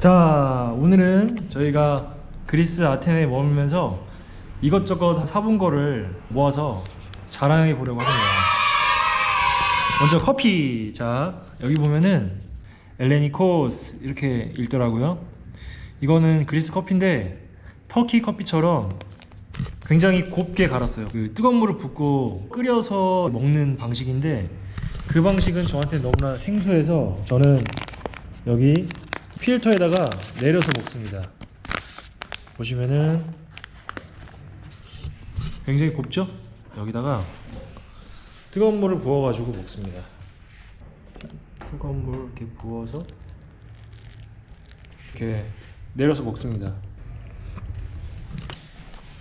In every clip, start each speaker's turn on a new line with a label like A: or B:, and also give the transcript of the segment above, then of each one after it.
A: 자 오늘은 저희가 그리스 아테네에 머물면서 이것저것 사본 거를 모아서 자랑해 보려고 합니다. 먼저 커피. 자 여기 보면은 엘레니코스 이렇게 읽더라고요. 이거는 그리스 커피인데 터키 커피처럼 굉장히 곱게 갈았어요. 그 뜨거운 물을 붓고 끓여서 먹는 방식인데 그 방식은 저한테 너무나 생소해서 저는 여기 필터에다가 내려서 먹습니다. 보시면은 굉장히 곱죠? 여기다가 뜨거운 물을 부어가지고 먹습니다. 뜨거운 물 이렇게 부어서 이렇게 내려서 먹습니다.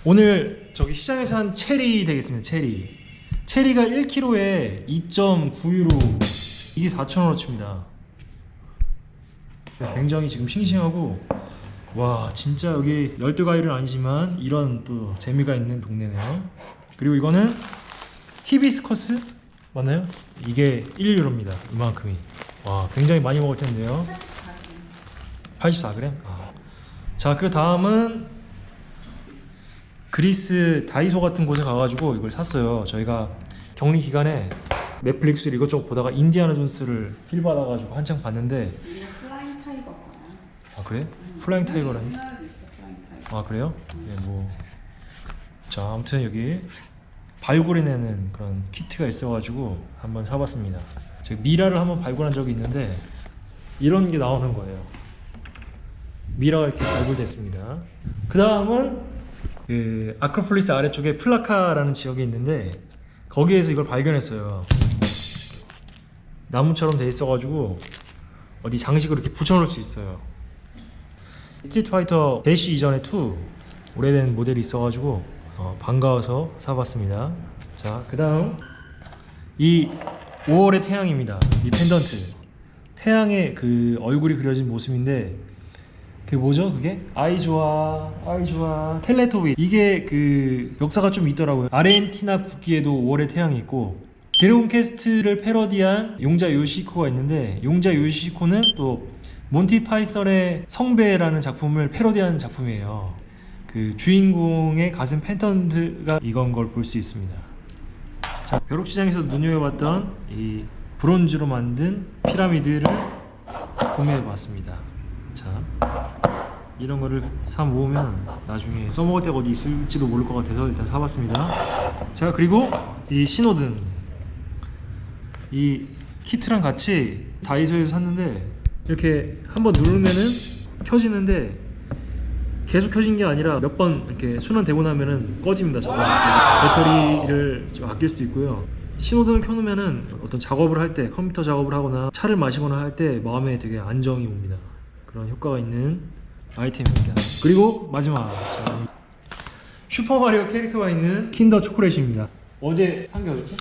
A: 오늘 저기 시장에서 한 체리 되겠습니다. 체리. 체리가 1kg에 2.9유로. 이게 4,000원어치입니다. 굉장히 지금 싱싱하고 와 진짜 여기 열대 과일은 아니지만 이런 또 재미가 있는 동네네요. 그리고 이거는 히비스커스 맞나요? 이게 1유로입니다. 이만큼이. 와 굉장히 많이 먹을 텐데요. 84g? 아. 자, 그 다음은 그리스 다이소 같은 곳에 가가지고 이걸 샀어요. 저희가 격리 기간에 넷플릭스를 이것저것 보다가 인디아나 존스를 필 받아가지고 한창 봤는데
B: 이게 플라잉 타이거 거야.
A: 아 그래? 플라잉 타이거라니? 아 그래요? 네, 뭐. 자, 아무튼 여기 발굴해내는 그런 키트가 있어가지고 한번 사봤습니다. 제가 미라를 한번 발굴한 적이 있는데 이런 게 나오는 거예요. 미라가 이렇게 발굴됐습니다. 그 다음은 그 아크로폴리스 아래쪽에 플라카라는 지역이 있는데 거기에서 이걸 발견했어요. 나무처럼 돼 있어가지고 어디 장식으로 이렇게 붙여놓을 수 있어요. 스트리트 파이터 대시 이전에 2 오래된 모델이 있어가지고 어, 반가워서 사봤습니다. 자, 그 다음 이 5월의 태양입니다. 이 펜던트 태양의 그 얼굴이 그려진 모습인데 그게 뭐죠? 그게 아이 좋아, 아이 좋아, 텔레토비 이게 그 역사가 좀 있더라고요. 아르헨티나 국기에도 5월의 태양이 있고 드래곤 캐스트를 패러디한 용자 요시코가 있는데 용자 요시코는 또 몬티 파이썬의 성배라는 작품을 패러디한 작품이에요. 그 주인공의 가슴 펜던트가 이건 걸 볼 수 있습니다. 자, 벼룩시장에서 눈여겨봤던 이 브론즈로 만든 피라미드를 구매해봤습니다. 자, 이런 거를 사 모으면 나중에 써먹을 때가 어디 있을지도 모를 것 같아서 일단 사봤습니다. 자, 그리고 이 신호등. 이 키트랑 같이 다이소에서 샀는데 이렇게 한번 누르면은 켜지는데 계속 켜진 게 아니라 몇 번 이렇게 순환되고 나면은 꺼집니다. 작업 배터리를 좀 아낄 수 있고요. 신호등을 켜놓으면은 어떤 작업을 할 때 컴퓨터 작업을 하거나 차를 마시거나 할 때 마음에 되게 안정이 옵니다. 그런 효과가 있는 아이템입니다. 그리고 마지막 자, 슈퍼 마리오 캐릭터가 있는 킨더 초콜릿입니다. 어제 산 게 어딨지?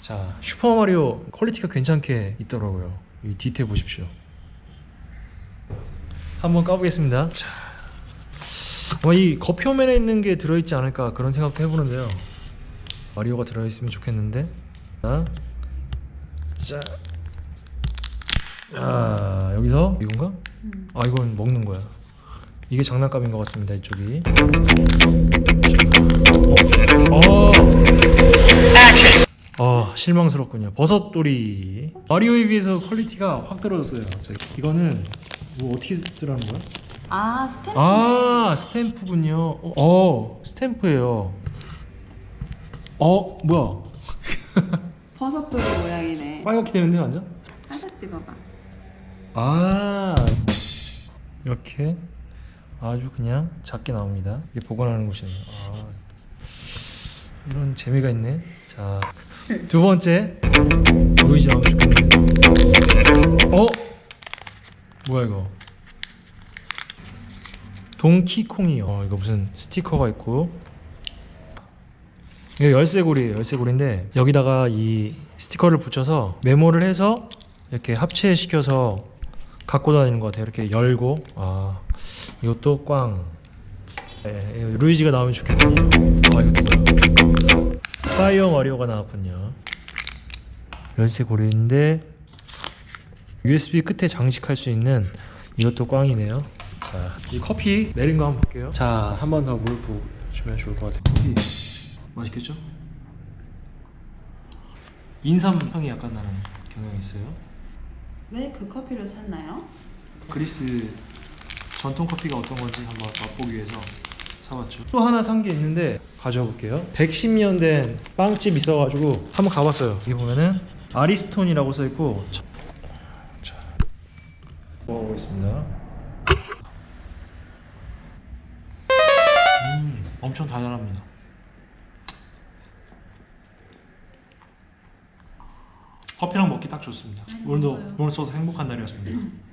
A: 자 슈퍼 마리오 퀄리티가 괜찮게 있더라고요. 이 디테일 보십시오. 한번 까보겠습니다. 자, 어, 이 겉표면에 있는 게 들어있지 않을까 그런 생각도 해보는데요. 마리오가 들어있으면 좋겠는데. 자, 자, 자 여기서 이건가? 아 이건 먹는 거야. 이게 장난감인 것 같습니다. 이쪽이. 어, 실망스럽군요. 버섯돌이 마리오에 비해서 퀄리티가 확 떨어졌어요. 자, 이거는 뭐 어떻게 쓰라는 거야?
B: 아 스탬프.
A: 아 스탬프군요. 어, 어 스탬프예요. 어 뭐야?
B: 버섯돌이 모양이네.
A: 빨갛게 되는데 완전?
B: 살짝 찍어봐.
A: 아 이렇게 아주 그냥 작게 나옵니다. 이게 보관하는 곳이네요. 아 이런 재미가 있네. 자 두 번째 루이지 나오면 좋겠네. 어? 뭐야 이거? 동키콩이 어 이거 무슨 스티커가 있고. 이게 열쇠고리예요 열쇠고리인데 여기다가 이 스티커를 붙여서 메모를 해서 이렇게 합체시켜서 갖고 다니는 것 같아요. 이렇게 열고. 아 이것도 꽝. 예, 예, 루이지가 나오면 좋겠네요. 아 이것도 파이어 마리오가 나왔군요 열쇠 고리인데 USB 끝에 장식할 수 있는 이것도 꽝이네요. 자, 이 커피 내린 거 한번 볼게요. 자, 한 번 더 물 부으시면 좋을 것 같아요. 커피 맛있겠죠? 인삼 향이 약간 나는 경향이 있어요.
B: 왜 그 커피를 샀나요?
A: 그리스 전통 커피가 어떤 건지 한번 맛보기 위해서 사왔죠. 또 하나 산 게 있는데 가져와 볼게요. 110년 된 빵집 있어가지고 한번 가봤어요. 여기 보면은 아리스톤이라고 써 있고. 자, 자, 먹어보겠습니다. 음, 엄청 달달합니다. 커피랑 먹기 딱 좋습니다.
B: 많이
A: 오늘도. 오늘 써서 행복한 날이었습니다.